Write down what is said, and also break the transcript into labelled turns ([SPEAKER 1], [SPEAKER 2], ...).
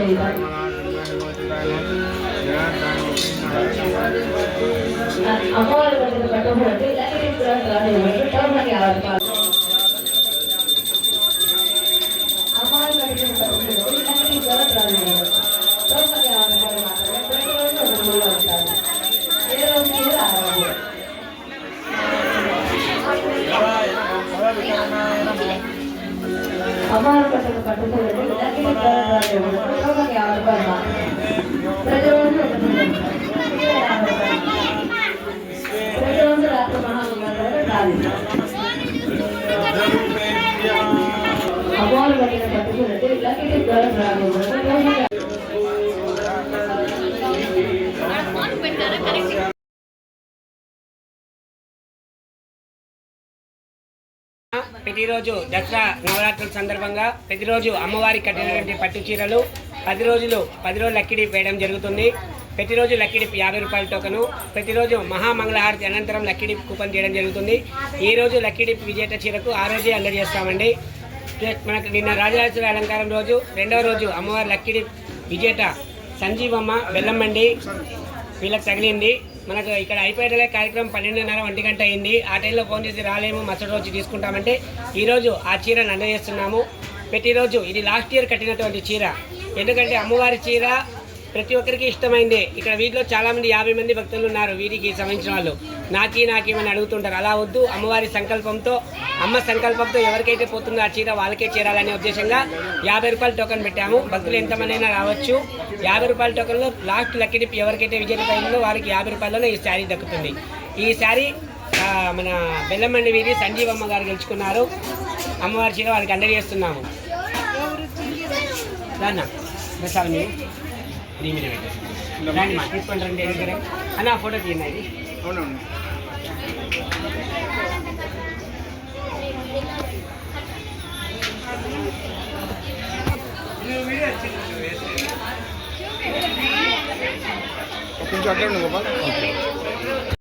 [SPEAKER 1] रहेगा अमोल बदल बटो भरते लगे तुरंत रहे बटो तब लगे आवाज़ पास अमोल बदल बटो भरते लगे तुरंत रहे बटो तब लगे आवाज़ पास तुरंत रहे बटो बोलता है ये लोग किधर आ रहे हैं अमोल बदल बटो भरते అమ్మవారు పట్టిన పట్టుకున్నట్టు లక్కీ ద్వారా
[SPEAKER 2] ప్రతిరోజు దసరా నవరాత్రుల సందర్భంగా ప్రతిరోజు అమ్మవారికి కట్టినటువంటి పట్టు చీరలు పది రోజులు పది రోజులు లక్కిడి వేయడం జరుగుతుంది. ప్రతిరోజు లక్కిడి యాభై రూపాయల టోకను ప్రతిరోజు మహామంగళహారతి అనంతరం లక్కిడి కూపన్ చేయడం జరుగుతుంది. ఈ రోజు లక్కిడి విజేత చీరకు ఆ రోజే అందజేస్తామండి. మనకు నిన్న రాజరాజేశ్వరి అలంకారం రోజు రెండవ రోజు అమ్మవారి లక్కిడి విజేత సంజీవమ్మ బెల్లమ్మండి వీళ్ళకి తగిలింది. మనకు ఇక్కడ అయిపోయేటలే కార్యక్రమం పన్నెండున్నర ఒంటి గంట అయింది. ఆ టైంలో ఫోన్ చేసి రాలేము మరుసటి రోజు తీసుకుంటామంటే ఈరోజు ఆ చీరను అందజేస్తున్నాము. ప్రతిరోజు ఇది లాస్ట్ ఇయర్ కట్టినటువంటి చీర. ఎందుకంటే అమ్మవారి చీర ప్రతి ఒక్కరికి ఇష్టమైంది. ఇక్కడ వీటిలో చాలామంది యాభై మంది భక్తులు ఉన్నారు వీరికి సంబంధించిన వాళ్ళు. నాకి నాకేమని అడుగుతుంటారు. అలా వద్దు. అమ్మవారి సంకల్పంతో అమ్మ సంకల్పంతో ఎవరికైతే పోతుందో ఆ చీర వాళ్ళకే చేరాలనే ఉద్దేశంగా యాభై రూపాయల టోకెన్ పెట్టాము. భక్తులు ఎంతమంది అయినా రావచ్చు. యాభై రూపాయల టోకన్లో లాస్ట్ లక్కీ డిప్ ఎవరికైతే విజేత అయిందో వారికి యాభై రూపాయలలో ఈ శారీ దక్కుతుంది. ఈ శారీ మన బెల్లమండి వీధి సంజీవమ్మ గారు గెలుచుకున్నారు. అమ్మవారి చీర వారికి అందజేస్తున్నాము రాన్నా ప్రసాద్ మీరు నీ మా రండి అన్న ఫోటో తీయండి.
[SPEAKER 3] అవునవును. కొంచెం అట్లే ఉంది గోపాల్